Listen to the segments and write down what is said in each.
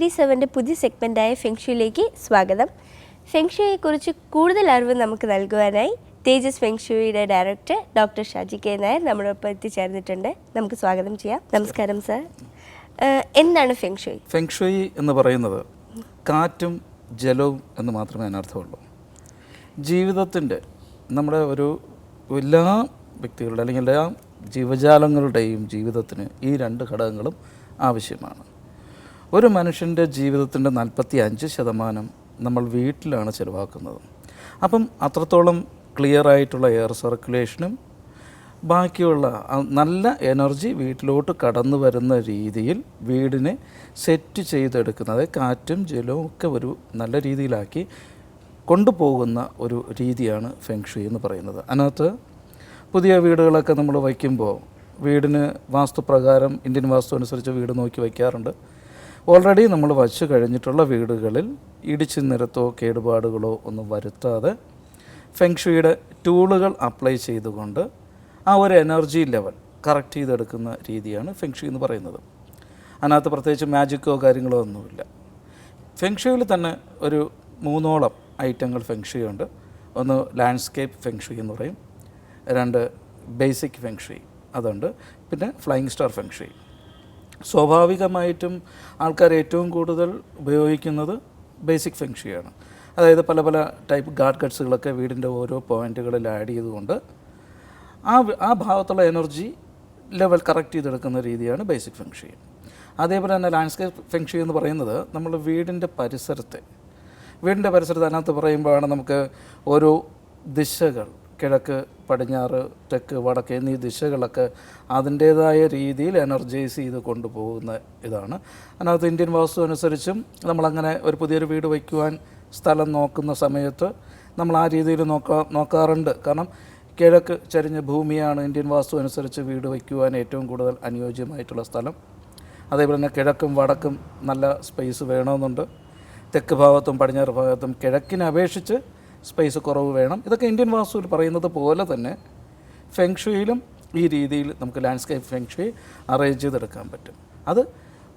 Lady സെവന്റെ പുതിയ സെഗ്മെന്റായ ഫെങ്ഷുയിലേക്ക് സ്വാഗതം. ഫെങ്ഷുയെക്കുറിച്ച് കൂടുതൽ അറിവ് നമുക്ക് നൽകുവാനായി Tejas ഫെങ്ഷുയുടെ director doctor Shaji K Nair നമ്മളോടൊപ്പം എത്തിച്ചേർന്നിട്ടുണ്ട്. നമുക്ക് സ്വാഗതം ചെയ്യാം. നമസ്കാരം സർ. എന്താണ് ഫെങ്ഷുയി ഫെങ്ഷുയി എന്ന് പറയുന്നത് കാറ്റും ജലവും എന്ന് മാത്രമേ അതിനർത്ഥമുള്ളൂ. ജീവിതത്തിന്റെ നമ്മുടെ ഒരു എല്ലാ വ്യക്തികളുടെ അല്ലെങ്കിൽ എല്ലാ ജീവജാലങ്ങളുടെയും ജീവിതത്തിന് ഈ രണ്ട് ഘടകങ്ങളും ആവശ്യമാണ്. ഒരു മനുഷ്യന്റെ ജീവിതത്തിന്റെ നാൽപ്പത്തി അഞ്ച് ശതമാനം നമ്മൾ വീട്ടിലാണ് ചിലവാക്കുന്നത്. അപ്പം അത്രത്തോളം ക്ലിയർ ആയിട്ടുള്ള എയർ സർക്കുലേഷനും ബാക്കിയുള്ള നല്ല എനർജി വീട്ടിലോട്ട് കടന്നു വരുന്ന രീതിയിൽ വീടിനെ സെറ്റ് ചെയ്തെടുക്കുന്നത് കാറ്റും ജലവും ഒക്കെ ഒരു നല്ല രീതിയിലാക്കി കൊണ്ടുപോകുന്ന ഒരു രീതിയാണ് ഫെങ്ഷി എന്ന് പറയുന്നത്. അതിനകത്ത് പുതിയ വീടുകളൊക്കെ നമ്മൾ വയ്ക്കുമ്പോൾ വീടിന് വാസ്തുപ്രകാരം ഇന്ത്യൻ വാസ്തു അനുസരിച്ച് വീട് നോക്കി വയ്ക്കാറുണ്ട്. ഓൾറെഡി നമ്മൾ വച്ചു കഴിഞ്ഞിട്ടുള്ള വീടുകളിൽ ഇടിച്ചു നിരത്തോ കേടുപാടുകളോ ഒന്നും വരുത്താതെ ഫെങ്ഷുയുടെ ടൂളുകൾ അപ്ലൈ ചെയ്തുകൊണ്ട് ആ ഒരു എനർജി ലെവൽ കറക്റ്റ് ചെയ്തെടുക്കുന്ന രീതിയാണ് ഫെങ്ഷു എന്ന് പറയുന്നത്. അതിനകത്ത് പ്രത്യേകിച്ച് മാജിക്കോ കാര്യങ്ങളോ ഒന്നുമില്ല. ഫെങ്ഷുയിൽ തന്നെ ഒരു മൂന്നോളം ഐറ്റങ്ങൾ ഫെങ്ഷുയി ഉണ്ട്. ഒന്ന് ലാൻഡ്സ്കേപ്പ് ഫെങ്ഷു എന്ന് പറയും. രണ്ട് ബേസിക് ഫെങ്ഷു അതുണ്ട്. പിന്നെ ഫ്ലൈയിങ് സ്റ്റാർ ഫെങ്ഷുയി സ്വാഭാവികമായിട്ടും ആൾക്കാർ ഏറ്റവും കൂടുതൽ ഉപയോഗിക്കുന്നത് ബേസിക് ഫെങ്ഷിയാണ് അതായത് പല പല ടൈപ്പ് ഗാർഡ് കട്ട്സുകളൊക്കെ വീടിന്റെ ഓരോ പോയിന്റുകളിൽ ആഡ് ചെയ്തുകൊണ്ട് ആ ആ ഭാഗത്തുള്ള എനർജി ലെവൽ കറക്റ്റ് ചെയ്തെടുക്കുന്ന രീതിയാണ് ബേസിക് ഫെങ്ഷി അതേപോലെ തന്നെ ലാൻഡ്സ്കേപ്പ് ഫെങ്ഷി എന്ന് പറയുന്നത് നമ്മൾ വീടിന്റെ പരിസരത്തെ വീടിന്റെ പരിസരത്ത് അതിനകത്ത് പറയുമ്പോഴാണ് നമുക്ക് ഓരോ ദിശകൾ കിഴക്ക് പടിഞ്ഞാറ് തെക്ക് വടക്ക് എന്നീ ദിശകളൊക്കെ അതിന്റേതായ രീതിയിൽ എനർജൈസ് ചെയ്ത് കൊണ്ടുപോകുന്ന ഇതാണ്. അതിനകത്ത് ഇന്ത്യൻ വാസ്തു അനുസരിച്ചും നമ്മളങ്ങനെ ഒരു പുതിയൊരു വീട് വയ്ക്കുവാൻ സ്ഥലം നോക്കുന്ന സമയത്ത് നമ്മൾ ആ രീതിയിൽ നോക്കാ നോക്കാറുണ്ട്. കാരണം കിഴക്ക് ചരിഞ്ഞ ഭൂമിയാണ് ഇന്ത്യൻ വാസ്തു അനുസരിച്ച് വീട് വയ്ക്കുവാൻ ഏറ്റവും കൂടുതൽ അനുയോജ്യമായിട്ടുള്ള സ്ഥലം. അതേപോലെ തന്നെ കിഴക്കും വടക്കും നല്ല സ്പേസ് വേണമെന്നുണ്ട്. തെക്ക് ഭാഗത്തും പടിഞ്ഞാറ് ഭാഗത്തും കിഴക്കിനെ അപേക്ഷിച്ച് സ്പേസ് കുറവ് വേണം. ഇതൊക്കെ ഇന്ത്യൻ വാസ്തുവിൽ പറയുന്നത് പോലെ തന്നെ ഫെങ്ഷുയിലും ഈ രീതിയിൽ നമുക്ക് ലാൻഡ്സ്കേപ്പ് ഫെങ്ഷുയി അറേഞ്ച് ചെയ്തെടുക്കാൻ പറ്റും. അത്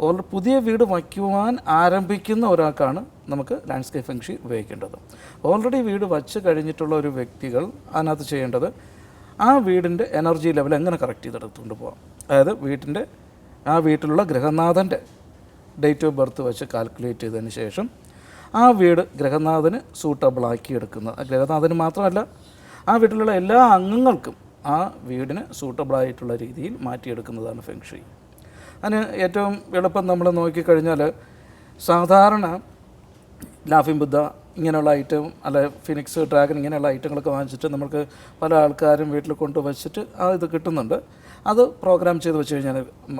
ഓൾറെഡി പുതിയ വീട് വയ്ക്കുവാൻ ആരംഭിക്കുന്ന ഒരാൾക്കാണ് നമുക്ക് ലാൻഡ്സ്കേപ്പ് ഫെങ്ഷി ഉപയോഗിക്കേണ്ടത്. ഓൾറെഡി വീട് വച്ച് കഴിഞ്ഞിട്ടുള്ള ഒരു വ്യക്തികൾ അതിനകത്ത് ചെയ്യേണ്ടത് ആ വീടിന്റെ എനർജി ലെവൽ എങ്ങനെ കറക്റ്റ് ചെയ്തെടുത്തുകൊണ്ട് പോകാം അതായത് വീട്ടിന്റെ ആ വീട്ടിലുള്ള ഗൃഹനാഥന്റെ ഡേറ്റ് ഓഫ് ബർത്ത് വെച്ച് കാൽക്കുലേറ്റ് ചെയ്തതിന് ശേഷം ആ വീട് ഗ്രഹനാഥന് സൂട്ടബിൾ ആക്കി എടുക്കുന്നത് ആ ഗ്രഹനാഥന് മാത്രമല്ല ആ വീട്ടിലുള്ള എല്ലാ അംഗങ്ങൾക്കും ആ വീടിന് സൂട്ടബിളായിട്ടുള്ള രീതിയിൽ മാറ്റിയെടുക്കുന്നതാണ് ഫെങ്ഷി അതിന് ഏറ്റവും എളുപ്പം നമ്മൾ നോക്കിക്കഴിഞ്ഞാൽ സാധാരണ ലാഫിംഗ് ബുദ്ധ ഇങ്ങനെയുള്ള ഐറ്റം അല്ലെ ഫിനിക്സ് ഡ്രാഗൺ ഇങ്ങനെയുള്ള ഐറ്റങ്ങളൊക്കെ വാങ്ങിച്ചിട്ട് നമുക്ക് പല ആൾക്കാരും വീട്ടിൽ കൊണ്ട് വച്ചിട്ട് ആ ഇത് കിട്ടുന്നുണ്ട്. അത് പ്രോഗ്രാം ചെയ്ത് വെച്ച് കഴിഞ്ഞാൽ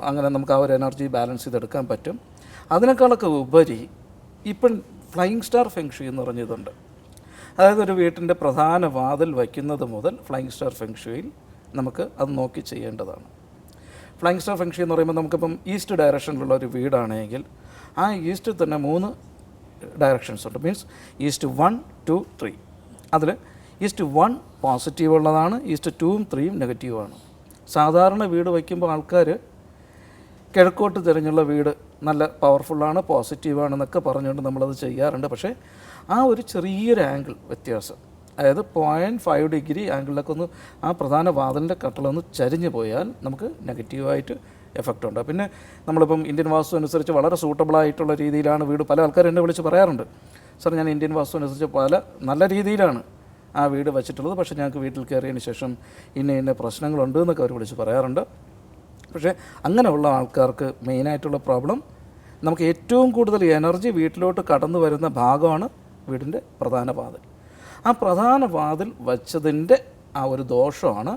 അങ്ങനെ നമുക്ക് ആ ഒരു എനർജി ബാലൻസ് ചെയ്തെടുക്കാൻ പറ്റും. അതിനേക്കാളൊക്കെ ഉപരി ഇപ്പം ഫ്ലൈയിങ് സ്റ്റാർ ഫെങ്ഷി എന്ന് പറഞ്ഞതുണ്ട്. അതായത് ഒരു വീട്ടിന്റെ പ്രധാന വാതിൽ വയ്ക്കുന്നത് മുതൽ ഫ്ലൈയിങ് സ്റ്റാർ ഫെങ്ഷിയിൽ നമുക്ക് അത് നോക്കി ചെയ്യേണ്ടതാണ്. ഫ്ലൈയിങ് സ്റ്റാർ ഫെങ്ഷി എന്ന് പറയുമ്പോൾ നമുക്കിപ്പം ഈസ്റ്റ് ഡയറക്ഷനിലുള്ള ഒരു വീടാണെങ്കിൽ ആ ഈസ്റ്റിൽ തന്നെ മൂന്ന് ഡയറക്ഷൻസ് ഉണ്ട്. Means east one two three. അതിൽ ഈസ്റ്റ് വൺ പോസിറ്റീവ് ഉള്ളതാണ് ഈസ്റ്റ് ടൂവും ത്രീയും നെഗറ്റീവാണ് സാധാരണ വീട് വയ്ക്കുമ്പോൾ ആൾക്കാർ കിഴക്കോട്ട് തിരഞ്ഞുള്ള വീട് നല്ല പവർഫുള്ളാണ് പോസിറ്റീവാണെന്നൊക്കെ പറഞ്ഞുകൊണ്ട് നമ്മളത് ചെയ്യാറുണ്ട്. പക്ഷേ ആ ഒരു ചെറിയൊരു ആംഗിൾ വ്യത്യാസം അതായത് പോയിന്റ് ഫൈവ് ഡിഗ്രി ആംഗിളിലൊക്കെ ഒന്ന് ആ പ്രധാന വാതിലിന്റെ കട്ടളൊന്ന് ചരിഞ്ഞു പോയാൽ നമുക്ക് നെഗറ്റീവായിട്ട് എഫക്റ്റ് ഉണ്ട്. പിന്നെ നമ്മളിപ്പം ഇന്ത്യൻ വാസ്തു അനുസരിച്ച് വളരെ സൂട്ടബിൾ ആയിട്ടുള്ള രീതിയിലാണ് വീട് പല ആൾക്കാരും എന്നെ വിളിച്ച് പറയാറുണ്ട്. സാർ ഞാൻ ഇന്ത്യൻ വാസ്തു അനുസരിച്ച് പല നല്ല രീതിയിലാണ് ആ വീട് വെച്ചിട്ടുള്ളത്. പക്ഷേ ഞങ്ങൾക്ക് വീട്ടിൽ കയറിയതിന് ശേഷം ഇന്ന ഇന്ന പ്രശ്നങ്ങളുണ്ട് എന്നൊക്കെ അവർ വിളിച്ച് പറയാറുണ്ട്. പക്ഷേ അങ്ങനെയുള്ള ആൾക്കാർക്ക് മെയിനായിട്ടുള്ള പ്രോബ്ലം നമുക്ക് ഏറ്റവും കൂടുതൽ എനർജി വീട്ടിലോട്ട് കടന്നു വരുന്ന ഭാഗമാണ് വീടിന്റെ പ്രധാന വാതിൽ. ആ പ്രധാന വാതിൽ വച്ചതിന്റെ ആ ഒരു ദോഷമാണ്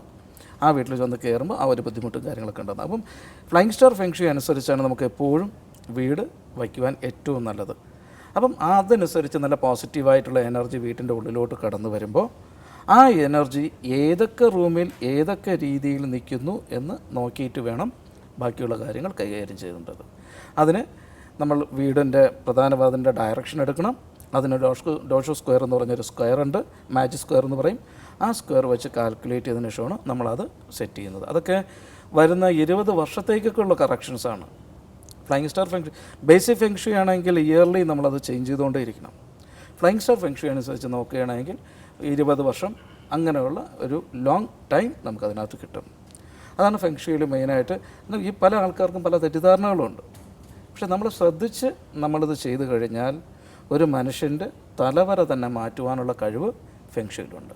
ആ വീട്ടിൽ ചെന്ന് കയറുമ്പോൾ ആ ഒരു ബുദ്ധിമുട്ടും കാര്യങ്ങളൊക്കെ ഉണ്ടാകുന്നത്. അപ്പം ഫ്ലൈങ് സ്റ്റാർ ഫെങ്ഷി അനുസരിച്ചാണ് നമുക്ക് എപ്പോഴും വീട് വയ്ക്കുവാൻ ഏറ്റവും നല്ലത്. അപ്പം അതനുസരിച്ച് നല്ല പോസിറ്റീവായിട്ടുള്ള എനർജി വീട്ടിന്റെ ഉള്ളിലോട്ട് കടന്നു വരുമ്പോൾ ആ എനർജി ഏതൊക്കെ റൂമിൽ ഏതൊക്കെ രീതിയിൽ നിൽക്കുന്നു എന്ന് നോക്കിയിട്ട് വേണം ബാക്കിയുള്ള കാര്യങ്ങൾ കൈകാര്യം ചെയ്യേണ്ടത്. അതിന് നമ്മൾ വീടിന്റെ പ്രധാന വാതിന്റെ ഡയറക്ഷൻ എടുക്കണം. അതിന് ഡോഷ് ഡോഷോ സ്ക്വയർ എന്ന് പറഞ്ഞൊരു സ്ക്വയർ ഉണ്ട്. മാജിക് സ്ക്വയർ എന്ന് പറയും. ആ സ്ക്വയർ വെച്ച് കാൽക്കുലേറ്റ് ചെയ്തതിന് ശേഷമാണ് നമ്മളത് സെറ്റ് ചെയ്യുന്നത്. അതൊക്കെ വരുന്ന ഇരുപത് വർഷത്തേക്കൊക്കെ ഉള്ള കറക്ഷൻസാണ് flying star feng shui basic feng shui ആണെങ്കിൽ ഇയർലി നമ്മളത് ചേഞ്ച് ചെയ്തുകൊണ്ടേ ഇരിക്കണം ഫ്ലൈങ് സ്റ്റാർ ഫെങ്ഷു അനുസരിച്ച് നോക്കുകയാണെങ്കിൽ ഇരുപത് വർഷം അങ്ങനെയുള്ള ഒരു ലോങ് ടൈം നമുക്കതിനകത്ത് കിട്ടും. അതാണ് ഫെങ്ഷുയിൽ മെയിനായിട്ട് ഈ പല ആൾക്കാർക്കും പല തെറ്റിദ്ധാരണകളുണ്ട്. പക്ഷെ നമ്മൾ ശ്രദ്ധിച്ച് നമ്മളിത് ചെയ്തു കഴിഞ്ഞാൽ ഒരു മനുഷ്യന്റെ തലവര തന്നെ മാറ്റുവാനുള്ള കഴിവ് ഫെങ്ഷുയിലുണ്ട്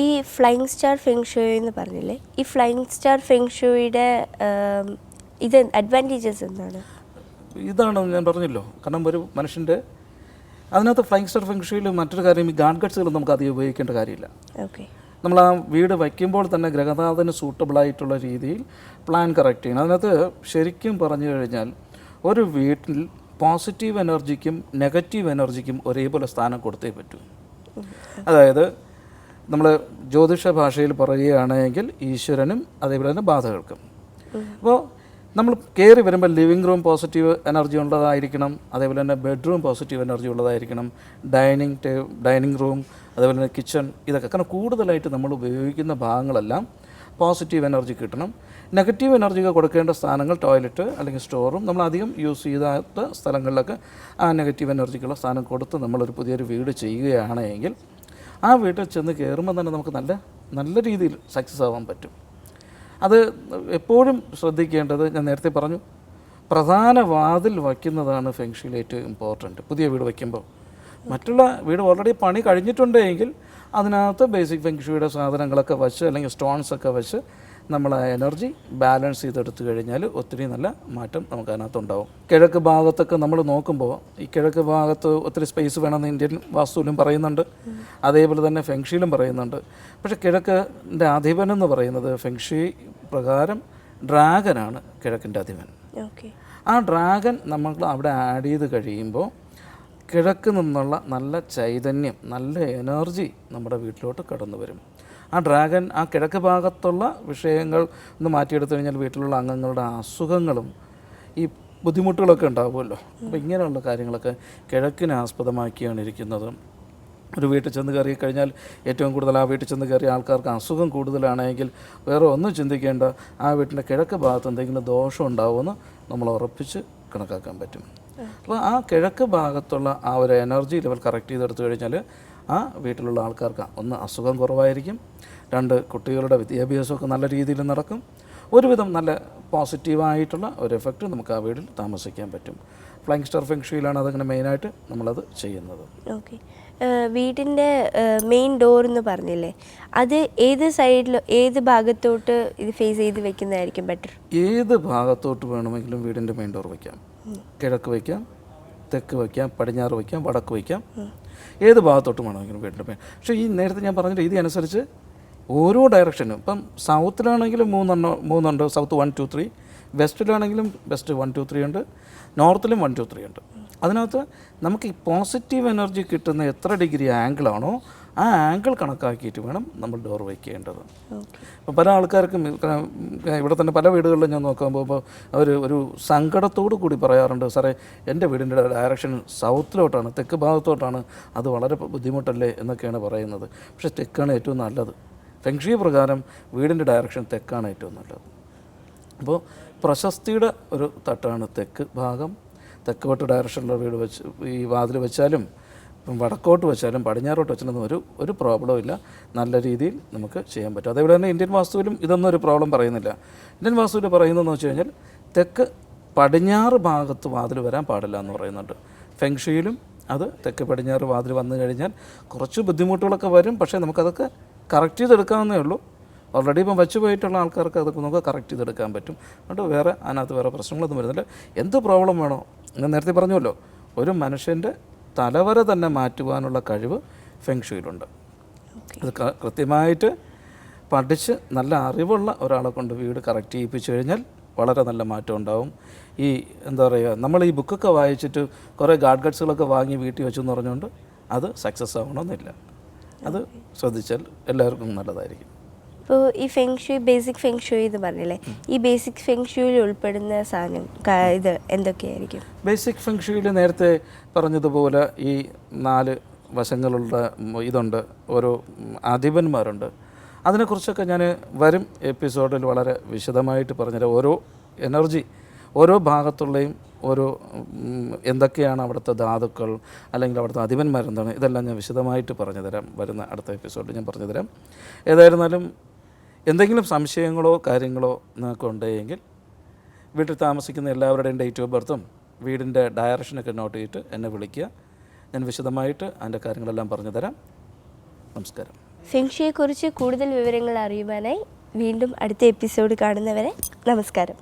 ഈ ഫ്ലൈങ് സ്റ്റാർ ഫെങ്ഷു എന്ന് പറഞ്ഞില്ലേ? ഈ ഫ്ലൈങ് സ്റ്റാർ ഫെങ്ഷുയുടെ ഇത് അഡ്വാന്റേജസ് എന്താണ്? ഇതാണ് ഞാൻ പറഞ്ഞല്ലോ. കാരണം ഒരു മനുഷ്യന്റെ അതിനകത്ത് ഫ്ലൈങ് സ്റ്റാർ ഫെങ്ഷുയിൽ മറ്റൊരു കാര്യം ഈ ഗാഡ്ഗട്സുകൾ നമുക്ക് അധികം ഉപയോഗിക്കേണ്ട കാര്യമില്ല. ഓക്കെ. നമ്മൾ ആ വീട് വയ്ക്കുമ്പോൾ തന്നെ ഗ്രഹനാഥന് സൂട്ടബിളായിട്ടുള്ള രീതിയിൽ പ്ലാൻ കറക്റ്റ് ചെയ്യണം. അതിനകത്ത് ശരിക്കും പറഞ്ഞു കഴിഞ്ഞാൽ ഒരു വീട്ടിൽ പോസിറ്റീവ് എനർജിക്കും നെഗറ്റീവ് എനർജിക്കും ഒരേപോലെ സ്ഥാനം കൊടുത്തേ പറ്റൂ. അതായത് നമ്മൾ ജ്യോതിഷ ഭാഷയിൽ പറയുകയാണെങ്കിൽ ഈശ്വരനും അതേപോലെ തന്നെ ബാധകൾക്കും. അപ്പോൾ നമ്മൾ കയറി വരുമ്പോൾ ലിവിങ് റൂം പോസിറ്റീവ് എനർജി ഉള്ളതായിരിക്കണം അതേപോലെ തന്നെ ബെഡ്റൂം പോസിറ്റീവ് എനർജി ഉള്ളതായിരിക്കണം ഡൈനിങ് ടേ ഡൈനിങ് റൂം അതേപോലെ തന്നെ കിച്ചൺ ഇതൊക്കെ. കാരണം കൂടുതലായിട്ട് നമ്മൾ ഉപയോഗിക്കുന്ന ഭാഗങ്ങളെല്ലാം പോസിറ്റീവ് എനർജി കിട്ടണം. നെഗറ്റീവ് എനർജി കൊടുക്കേണ്ട സ്ഥാനങ്ങൾ ടോയ്ലറ്റ് അല്ലെങ്കിൽ സ്റ്റോറും നമ്മൾ അധികം യൂസ് ചെയ്താത്ത സ്ഥലങ്ങളിലൊക്കെ ആ നെഗറ്റീവ് എനർജിക്കുള്ള സ്ഥാനം കൊടുത്ത് നമ്മളൊരു പുതിയൊരു വീട് ചെയ്യുകയാണെങ്കിൽ ആ വീട്ടിൽ ചെന്ന് കയറുമ്പോൾ തന്നെ നമുക്ക് നല്ല നല്ല രീതിയിൽ സക്സസ് ആവാൻ പറ്റും. അത് എപ്പോഴും ശ്രദ്ധിക്കേണ്ടത് ഞാൻ നേരത്തെ പറഞ്ഞു പ്രധാന വാതിൽ വയ്ക്കുന്നതാണ് ഫെങ്ഷിയിൽ ഏറ്റവും ഇമ്പോർട്ടന്റ് പുതിയ വീട് വയ്ക്കുമ്പോൾ. മറ്റുള്ള വീട് ഓൾറെഡി പണി കഴിഞ്ഞിട്ടുണ്ടെങ്കിൽ അതിനകത്ത് ബേസിക് ഫെങ്ഷുയുടെ സാധനങ്ങളൊക്കെ വെച്ച് അല്ലെങ്കിൽ സ്റ്റോൺസ് ഒക്കെ വെച്ച് നമ്മൾ ആ എനർജി ബാലൻസ് ചെയ്തെടുത്തു കഴിഞ്ഞാൽ ഒത്തിരി നല്ല മാറ്റം നമുക്ക് അതിനകത്ത് ഉണ്ടാവും കിഴക്ക് ഭാഗത്തൊക്കെ നമ്മൾ നോക്കുമ്പോൾ ഈ കിഴക്ക് ഭാഗത്ത് ഒത്തിരി സ്പേസ് വേണമെന്ന് ഇന്ത്യൻ വാസ്തുവിലും പറയുന്നുണ്ട്. അതേപോലെ തന്നെ ഫെങ്ഷിയിലും പറയുന്നുണ്ട്. പക്ഷേ കിഴക്കിന്റെ അധിപൻ എന്ന് പറയുന്നത് ഫെങ്ഷി പ്രകാരം ഡ്രാഗനാണ് കിഴക്കിന്റെ അധിപൻ. ആ ഡ്രാഗൻ നമ്മൾ അവിടെ ആഡ് ചെയ്ത് കഴിയുമ്പോൾ കിഴക്ക് നിന്നുള്ള നല്ല ചൈതന്യം നല്ല എനർജി നമ്മുടെ വീട്ടിലോട്ട് കടന്നു വരും. ആ ഡ്രാഗൻ ആ കിഴക്ക് ഭാഗത്തുള്ള വിഷയങ്ങൾ ഒന്ന് മാറ്റിയെടുത്തു കഴിഞ്ഞാൽ വീട്ടിലുള്ള അംഗങ്ങളുടെ അസുഖങ്ങളും ഈ ബുദ്ധിമുട്ടുകളൊക്കെ ഉണ്ടാവുമല്ലോ. അപ്പോൾ ഇങ്ങനെയുള്ള കാര്യങ്ങളൊക്കെ കിഴക്കിനെ ആസ്പദമാക്കിയാണ് ഇരിക്കുന്നത്. ഒരു വീട്ടിൽ ചെന്ന് കയറി കഴിഞ്ഞാൽ ഏറ്റവും കൂടുതൽ ആ വീട്ടിൽ ചെന്ന് കയറിയ ആൾക്കാർക്ക് അസുഖം കൂടുതലാണെങ്കിൽ വേറെ ഒന്നും ചിന്തിക്കേണ്ട ആ വീട്ടിന്റെ കിഴക്ക് ഭാഗത്ത് എന്തെങ്കിലും ദോഷം ഉണ്ടാവുമെന്ന് നമ്മൾ ഉറപ്പിച്ച് കണക്കാക്കാൻ പറ്റും. അപ്പോൾ ആ കിഴക്ക് ഭാഗത്തുള്ള ആ ഒരു എനർജി ലെവൽ കറക്റ്റ് ചെയ്തെടുത്തു കഴിഞ്ഞാൽ ആ വീട്ടിലുള്ള ആൾക്കാർക്ക് ഒന്ന് അസുഖം കുറവായിരിക്കും. രണ്ട് കുട്ടികളുടെ വിദ്യാഭ്യാസമൊക്കെ നല്ല രീതിയിൽ നടക്കും. ഒരുവിധം നല്ല പോസിറ്റീവായിട്ടുള്ള ഒരു എഫക്റ്റ് നമുക്ക് ആ വീട്ടിൽ താമസിക്കാൻ പറ്റും. ഫ്ലൈങ് സ്റ്റാർ ഫെങ്ഷയിലാണ് അതങ്ങനെ മെയിനായിട്ട് നമ്മളത് ചെയ്യുന്നത്. ഓക്കെ വീടിന്റെ മെയിൻ ഡോർ എന്ന് പറഞ്ഞില്ലേ? അത് ഏത് സൈഡിൽ ഏത് ഭാഗത്തോട്ട് ഇത് ഫേസ് ചെയ്ത് വെക്കുന്നതായിരിക്കും ബെറ്റർ ഏത് ഭാഗത്തോട്ട് വേണമെങ്കിലും വീടിന്റെ മെയിൻ ഡോർ വയ്ക്കാം കിഴക്ക് വയ്ക്കാം തെക്ക് വയ്ക്കാം പടിഞ്ഞാറ് വയ്ക്കാം വടക്ക് വയ്ക്കാം. ഏത് ഭാഗത്തോട്ട് വേണമെങ്കിലും വീടിന്റെ മെയിൻ പക്ഷേ ഈ നേരത്തെ ഞാൻ പറഞ്ഞ രീതി അനുസരിച്ച് ഓരോ ഡയറക്ഷനും ഇപ്പം സൗത്തിലാണെങ്കിലും മൂന്നെണ്ണം മൂന്നുണ്ട്. സൗത്ത് വൺ ടു ത്രീ വെസ്റ്റിലാണെങ്കിലും വെസ്റ്റ് വൺ ടു ത്രീ ഉണ്ട്. നോർത്തിലും വൺ ടു ത്രീ ഉണ്ട്. അതിനകത്ത് നമുക്ക് ഈ പോസിറ്റീവ് എനർജി കിട്ടുന്ന എത്ര ഡിഗ്രി ആംഗിളാണോ ആ ആംഗിൾ കണക്കാക്കിയിട്ട് വേണം നമ്മൾ ഡോർ വയ്ക്കേണ്ടത്. അപ്പോൾ പല ആൾക്കാർക്കും ഇവിടെ തന്നെ പല വീടുകളിലും ഞാൻ നോക്കുമ്പോൾ പോകുമ്പോൾ അവർ ഒരു സങ്കടത്തോടു കൂടി പറയാറുണ്ട് സാറേ എന്റെ വീടിന്റെ ഡയറക്ഷൻ സൗത്തിലോട്ടാണ് തെക്ക് ഭാഗത്തോട്ടാണ് അത് വളരെ ബുദ്ധിമുട്ടല്ലേ? എന്നൊക്കെയാണ് പറയുന്നത്. പക്ഷേ തെക്കാണ് ഏറ്റവും നല്ലത്. ഫെങ്ഷി പ്രകാരം വീടിന്റെ ഡയറക്ഷൻ തെക്കാണ് ഏറ്റവും നല്ലത്. അപ്പോൾ പ്രശസ്തിയുടെ ഒരു തട്ടാണ് തെക്ക് ഭാഗം. തെക്കോട്ട് ഡയറക്ഷനിലുള്ള വീട് വെച്ച് ഈ വാതിൽ വെച്ചാലും വടക്കോട്ട് വെച്ചാലും പടിഞ്ഞാറോട്ട് വെച്ചാലും ഒരു ഒരു പ്രോബ്ലം ഇല്ല. നല്ല രീതിയിൽ നമുക്ക് ചെയ്യാൻ പറ്റും. അതേപോലെ തന്നെ ഇന്ത്യൻ വാസ്തുവിലും ഇതൊന്നും ഒരു പ്രോബ്ലം പറയുന്നില്ല. ഇന്ത്യൻ വാസ്തുവിൽ പറയുന്നതെന്ന് വെച്ച് കഴിഞ്ഞാൽ തെക്ക് പടിഞ്ഞാറ് ഭാഗത്ത് വാതിൽ വരാൻ പാടില്ല എന്ന് പറയുന്നുണ്ട്. ഫെങ്ഷിയിലും അത് തെക്ക് പടിഞ്ഞാറ് വാതിൽ വന്നു കഴിഞ്ഞാൽ കുറച്ച് ബുദ്ധിമുട്ടുകളൊക്കെ വരും. പക്ഷേ നമുക്കതൊക്കെ കറക്റ്റ് ചെയ്തെടുക്കാവുന്നേ ഉള്ളൂ. ഓൾറെഡി ഇപ്പം വെച്ച് പോയിട്ടുള്ള ആൾക്കാർക്ക് അതൊക്കെ നമുക്ക് കറക്റ്റ് ചെയ്തെടുക്കാൻ പറ്റും. അതുകൊണ്ട് വേറെ അതിനകത്ത് വേറെ പ്രശ്നങ്ങളൊന്നും വരുന്നില്ല. എന്ത് പ്രോബ്ലം വേണോ? ഞാൻ നേരത്തെ പറഞ്ഞുവല്ലോ ഒരു മനുഷ്യന്റെ തലവര തന്നെ മാറ്റുവാനുള്ള കഴിവ് ഫെങ്ഷുയിലുണ്ട് അത് കൃത്യമായിട്ട് പഠിച്ച് നല്ല അറിവുള്ള ഒരാളെ കൊണ്ട് വീട് കറക്റ്റ് ചെയ്യിപ്പിച്ചു കഴിഞ്ഞാൽ വളരെ നല്ല മാറ്റം ഉണ്ടാവും. ഈ എന്താ പറയുക നമ്മൾ ഈ ബുക്കൊക്കെ വായിച്ചിട്ട് കുറേ ഗാഡ്ഗട്സുകളൊക്കെ വാങ്ങി വീട്ടിൽ വെച്ചു എന്ന് പറഞ്ഞുകൊണ്ട് അത് സക്സസ് ആവണമെന്നില്ല. അത് ശ്രദ്ധിച്ചാൽ എല്ലാവർക്കും നല്ലതായിരിക്കും. ഇപ്പോൾ ഈ ഫെങ്ഷുയി ബേസിക് ഫെങ്ഷുയി എന്ന് പറഞ്ഞില്ലേ? ഈ ബേസിക് ഫെങ്ഷുയിൽ ഉൾപ്പെടുന്ന സാധനം ഇത് എന്തൊക്കെയായിരിക്കും? ബേസിക് ഫെങ്ഷുയിൽ നേരത്തെ പറഞ്ഞതുപോലെ ഈ നാല് വശങ്ങളുള്ള ഉം, ഇതുണ്ട്. ഓരോ അധിപന്മാരുണ്ട്. അതിനെക്കുറിച്ചൊക്കെ ഞാൻ വരും എപ്പിസോഡിൽ വളരെ വിശദമായിട്ട് പറഞ്ഞുതരാം. ഓരോ എനർജി ഓരോ ഭാഗത്തുള്ളയും ഓരോ എന്തൊക്കെയാണ് അവിടുത്തെ ധാതുക്കൾ അല്ലെങ്കിൽ അവിടുത്തെ അധിപന്മാരെന്താണ് ഇതെല്ലാം ഞാൻ വിശദമായിട്ട് പറഞ്ഞു തരാം വരുന്ന അടുത്ത എപ്പിസോഡിൽ ഞാൻ പറഞ്ഞു തരാം ഏതായിരുന്നാലും എന്തെങ്കിലും സംശയങ്ങളോ കാര്യങ്ങളോ നിങ്ങൾക്ക് ഉണ്ടെങ്കിൽ വീട്ടിൽ താമസിക്കുന്ന എല്ലാവരുടെയും ഡേറ്റ് ഓഫ് ബർത്തും വീടിന്റെ ഡയറക്ഷനൊക്കെ നോട്ട് ചെയ്തിട്ട് എന്നെ വിളിക്കുക. ഞാൻ വിശദമായിട്ട് അതിന്റെ കാര്യങ്ങളെല്ലാം പറഞ്ഞു തരാം. നമസ്കാരം. ഫെങ്ഷിയെക്കുറിച്ച് കൂടുതൽ വിവരങ്ങൾ അറിയുവാനായി വീണ്ടും അടുത്ത എപ്പിസോഡ് കാണുന്നവരെ നമസ്കാരം.